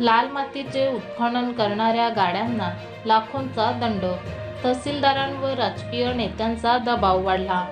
लाल मातीचे उत्खनन करणाऱ्या गाड्यांना लाखोंचा दंड. तहसीलदारांवर राजकीय नेत्यांचा दबाव वाढला.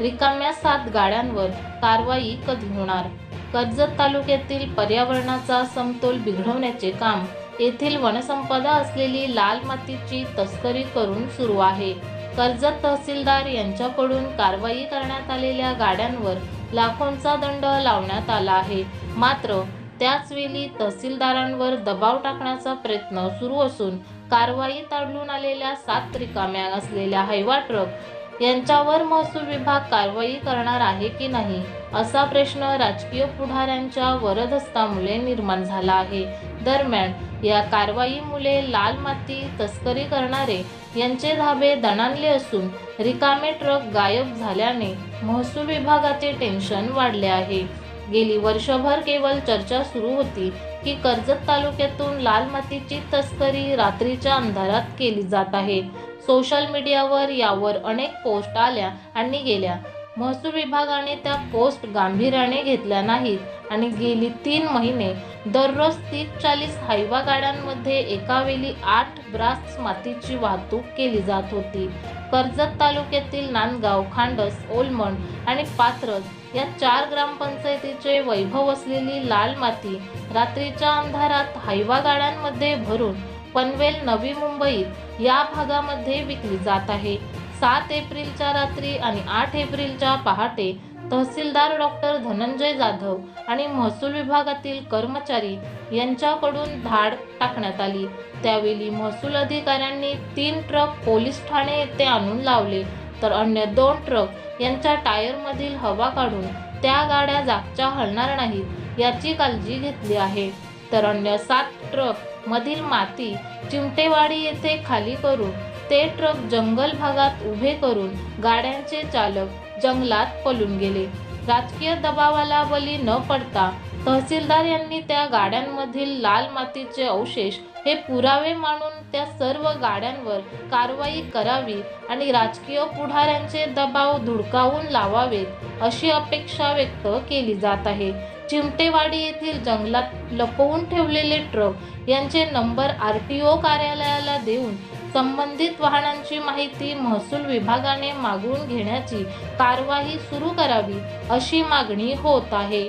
रिकाम्या सात गाड्यांवर कारवाई कधी होणार? कर्जत तालुक्यातील पर्यावरणाचा समतोल बिघडवण्याचे काम येथील वनसंपदा असलेली लाल मातीची तस्करी करून सुरू आहे. कर्जत तहसीलदार यांच्याकडून कारवाई करण्यात आलेल्या गाड्यांवर लाखोंचा दंड लावण्यात आला आहे. मात्र त्याचवेळी तहसीलदारांवर दबाव टाकण्याचा प्रयत्न सुरू असून कारवाईत आढळून आलेल्या सात रिकाम्या असलेल्या हायवा ट्रक यांच्यावर महसूल विभाग कारवाई करणार आहे की नाही असा प्रश्न राजकीय पुढाऱ्यांच्या वरदहस्तामुळे निर्माण झाला आहे. दरम्यान या कारवाईमुळे लाल माती तस्करी करणारे यांचे धाबे दणाणले असून रिकामे ट्रक गायब झाल्याने महसूल विभागाचे टेन्शन वाढले आहे. गेली वर्षभर केवळ चर्चा सुरू होती की कर्जत तालुक्यातून लाल मातीची तस्करी रात्रीच्या अंधारात केली जात आहे. सोशल मीडियावर यावर अनेक पोस्ट आल्या आणि गेल्या. महसूल विभागाने त्या पोस्ट गांभीर्याने घेतल्या नाहीत आणि गेली तीन महिने दररोज तीस चाळीस हायवा गाड्यांमध्ये एकावेळी आठ ब्रास मातीची वाहतूक केली जात होती. कर्जत तालुक्यातील नांदगाव खांडस ओलमंड आणि पात्रज या चार ग्रामपंचायतीचे वैभव असलेली लाल माती रात्रीच्या अंधारात हायवा गाड्यांमध्ये भरून पनवेल नवी मुंबईत या भागामध्ये विकली जात आहे. सात एप्रिलच्या रात्री आणि आठ एप्रिलच्या पहाटे तहसीलदार डॉक्टर धनंजय जाधव आणि महसूल विभागातील कर्मचारी यांच्याकडून धाड टाकण्यात आली. त्यावेळी महसूल अधिकाऱ्यांनी तीन ट्रक पोलीस ठाणे येथे आणून लावले. तर अन्य दोन ट्रक यांच्या टायरमधील हवा काढून त्या गाड्या जागच्या हलणार नाहीत याची काळजी घेतली आहे. तर अन्य सात ट्रक मधील माती चिमटेवाडी येथे खाली करून ते ट्रक जंगल भागात उभे करून गाड्यांचे चालक जंगलात पळून गेले. राजकीय दबावाला बली न पडता तहसीलदार यांनी त्या गाड्यांमधील लाल मातीचे अवशेष हे पुरावे मानून त्या सर्व गाड्यांवर कारवाई करावी आणि राजकीय पुढाऱ्यांचे दबाव धुडकावून लावावेत अशी अपेक्षा व्यक्त केली जात आहे. चिमटेवाडी येथील जंगलात लपवून ठेवलेले ट्रक यांचे नंबर आर टी ओ कार्यालयाला देऊन संबंधित वाहनांची माहिती महसूल विभागाने मागवून घेण्याची कारवाई सुरू करावी अशी मागणी होत आहे.